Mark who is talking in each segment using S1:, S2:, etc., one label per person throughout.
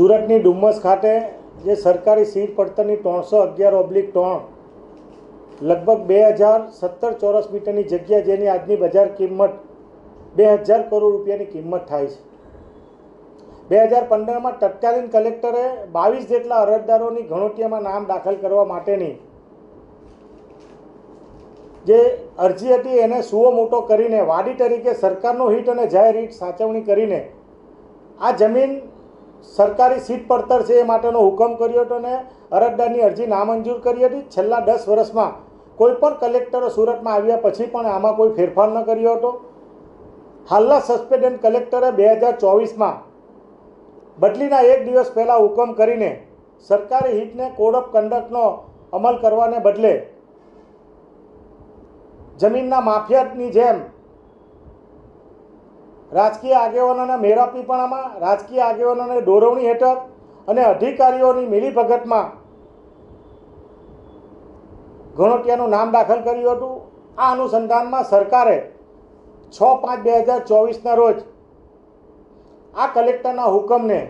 S1: સુરતની ડુમ્મસ ખાતે જે સરકારી સીટ પડતરની ત્રણસો અગિયાર ઓબ્લિક ત્રણ લગભગ બે હજાર સત્તર ચોરસ મીટરની જગ્યા જેની આજની બજાર કિંમત બે હજાર કરોડ રૂપિયાની કિંમત થાય છે. બે હજાર પંદરમાં તત્કાલીન કલેક્ટરે બાવીસ જેટલા અરજદારોની ગણોટિયામાં નામ દાખલ કરવા માટેની જે અરજી હતી એને સુઓ મોટો કરીને વાડી તરીકે સરકારનો હિત અને જાહેર હિત સાચવણી કરીને આ જમીન સરકારી સીટ પડતર છે એ માટેનો હુકમ કર્યો હતો ને અરજદારની અરજી નામંજૂર કરી હતી. છેલ્લા દસ વર્ષમાં કોઈ પણ કલેક્ટરો સુરતમાં આવ્યા પછી પણ આમાં કોઈ ફેરફાર ન કર્યો હતો. હાલના સસ્પેન્ડન્ટ કલેક્ટરે બે હજાર ચોવીસમાં બદલીના એક દિવસ પહેલાં હુકમ કરીને સરકારી હિતને કોડ ઓફ કન્ડક્ટનો અમલ કરવાને બદલે જમીનના માફિયાની જેમ રાજકીય આગેવાનોના મેરાપીપણામાં, રાજકીય આગેવાનોની દોરવણી હેઠળ અને અધિકારીઓની મિલીભગતમાં ઘણોટિયાનું નામ દાખલ કર્યું હતું. આ અનુસંધાનમાં સરકારે છ પાંચ બે હજાર ચોવીસના રોજ આ કલેક્ટરના હુકમને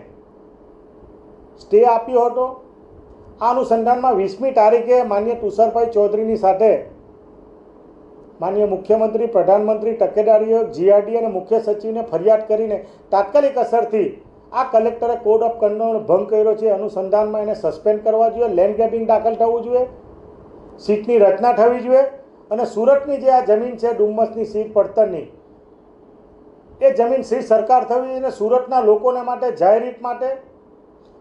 S1: સ્ટે આપ્યો હતો. આ અનુસંધાનમાં વીસમી તારીખે માન્ય તુષારભાઈ ચૌધરીની સાથે માન્ય મુખ્યમંત્રી પ્રધાનમંત્રી તકેદારીઓ જીઆરડી અને મુખ્ય સચિવને ફરિયાદ કરીને તાત્કાલિક અસરથી આ કલેક્ટરે કોડ ઓફ કન્ડક્ટનો ભંગ કર્યો છે. અનુસંધાનમાં એને સસ્પેન્ડ કરવા જોઈએ, લેન્ડ ગ્રેબિંગ દાખલ થવું જોઈએ, સીટની રચના થવી જોઈએ અને સુરતની જે આ જમીન છે ડુમ્મસની સીટ પડતરની, એ જમીન શ્રી સરકાર થવી અને સુરતના લોકોને માટે જાહેરિત માટે,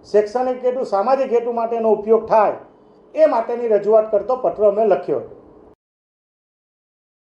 S1: શૈક્ષણિક હેતુ, સામાજિક હેતુ માટેનો ઉપયોગ થાય એ માટેની રજૂઆત કરતો પત્ર અમે લખ્યો. હતો